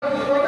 Thank you.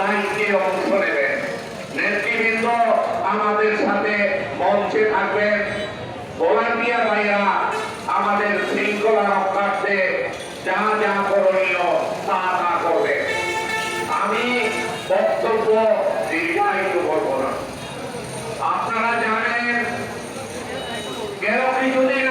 দায়িত্বে অংশ নেবেন। নেতৃবৃন্দ আমাদের সাথে মঞ্চে থাকবেন। ভোলান্টিয়ার ভাইরা আমাদের শৃঙ্খলা রক্ষার্থে যা যা করণীয় তা তা করবে আমি বক্তব্য দীর্ঘায়িত করব না। আপনারা জানেন কেন কিছুদিন